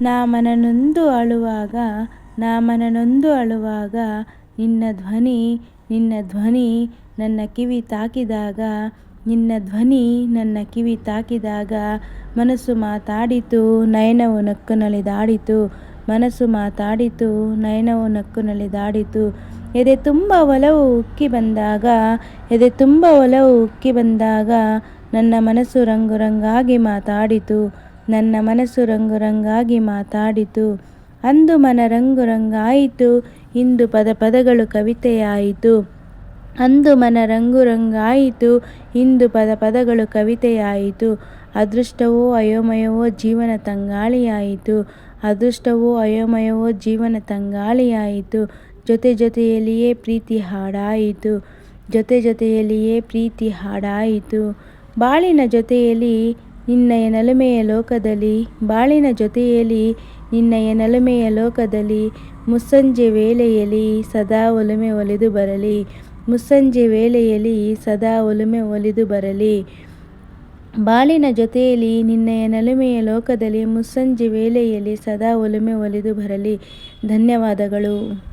ನಾ ಮನನೊಂದು ಅಳುವಾಗ ನಾ ಮನನೊಂದು ಅಳುವಾಗ, ನಿನ್ನ ಧ್ವನಿ ನಿನ್ನ ಧ್ವನಿ ನನ್ನ ಕಿವಿ ತಾಕಿದಾಗ, ನಿನ್ನ ಧ್ವನಿ ನನ್ನ ಕಿವಿ ತಾಕಿದಾಗ ಮನಸ್ಸು ಮಾತಾಡಿತು, ನಯನವು ನಕ್ಕು ನಲಿದಾಡಿತು ಮನಸ್ಸು ಮಾತಾಡಿತು, ನಯನವು ನಕ್ಕು ನಲಿದಾಡಿತು ಎದೆ ತುಂಬ ಒಲವು ಉಕ್ಕಿ ಬಂದಾಗ, ಎದೆ ತುಂಬ ಒಲವು ಉಕ್ಕಿ ಬಂದಾಗ ನನ್ನ ಮನಸ್ಸು ರಂಗು ರಂಗಾಗಿ ಮಾತಾಡಿತು. ನನ್ನ ಮನಸ್ಸು ರಂಗು ರಂಗಾಗಿ ಮಾತಾಡಿತು. ಅಂದು ಮನ ರಂಗು ರಂಗಾಯಿತು ಇಂದು ಪದ ಪದಗಳು ಕವಿತೆಯಾಯಿತು. ಅಂದು ಮನ ರಂಗು ರಂಗಾಯಿತು ಇಂದು ಪದ ಪದಗಳು ಕವಿತೆಯಾಯಿತು. ಅದೃಷ್ಟವೋ ಅಯೋಮಯವೋ ಜೀವನ ತಂಗಾಳಿಯಾಯಿತು. ಅದೃಷ್ಟವೋ ಅಯೋಮಯವೋ ಜೀವನ ತಂಗಾಳಿಯಾಯಿತು. ಜೊತೆ ಜೊತೆಯಲ್ಲಿಯೇ ಪ್ರೀತಿ ಹಾಡಾಯಿತು. ಜೊತೆ ಜೊತೆಯಲ್ಲಿಯೇ ಪ್ರೀತಿ ಹಾಡಾಯಿತು. ಬಾಳಿನ ಜೊತೆಯಲ್ಲಿ ನಿನ್ನಯ ನಲುಮೆಯ ಲೋಕದಲ್ಲಿ, ಬಾಳಿನ ಜೊತೆಯಲ್ಲಿ ನಿನ್ನಯ ನಲುಮೆಯ ಲೋಕದಲ್ಲಿ, ಮುಸ್ಸಂಜೆ ವೇಳೆಯಲ್ಲಿ ಸದಾ ಒಲುಮೆ ಒಲಿದು ಬರಲಿ, ಮುಸ್ಸಂಜೆ ವೇಳೆಯಲ್ಲಿ ಸದಾ ಒಲುಮೆ ಒಲಿದು ಬರಲಿ. ಬಾಳಿನ ಜೊತೆಯಲ್ಲಿ ನಿನ್ನೆಯ ನಲುಮೆಯ ಲೋಕದಲ್ಲಿ, ಮುಸ್ಸಂಜೆ ವೇಳೆಯಲ್ಲಿ ಸದಾ ಒಲುಮೆ ಒಲಿದು ಬರಲಿ. ಧನ್ಯವಾದಗಳು.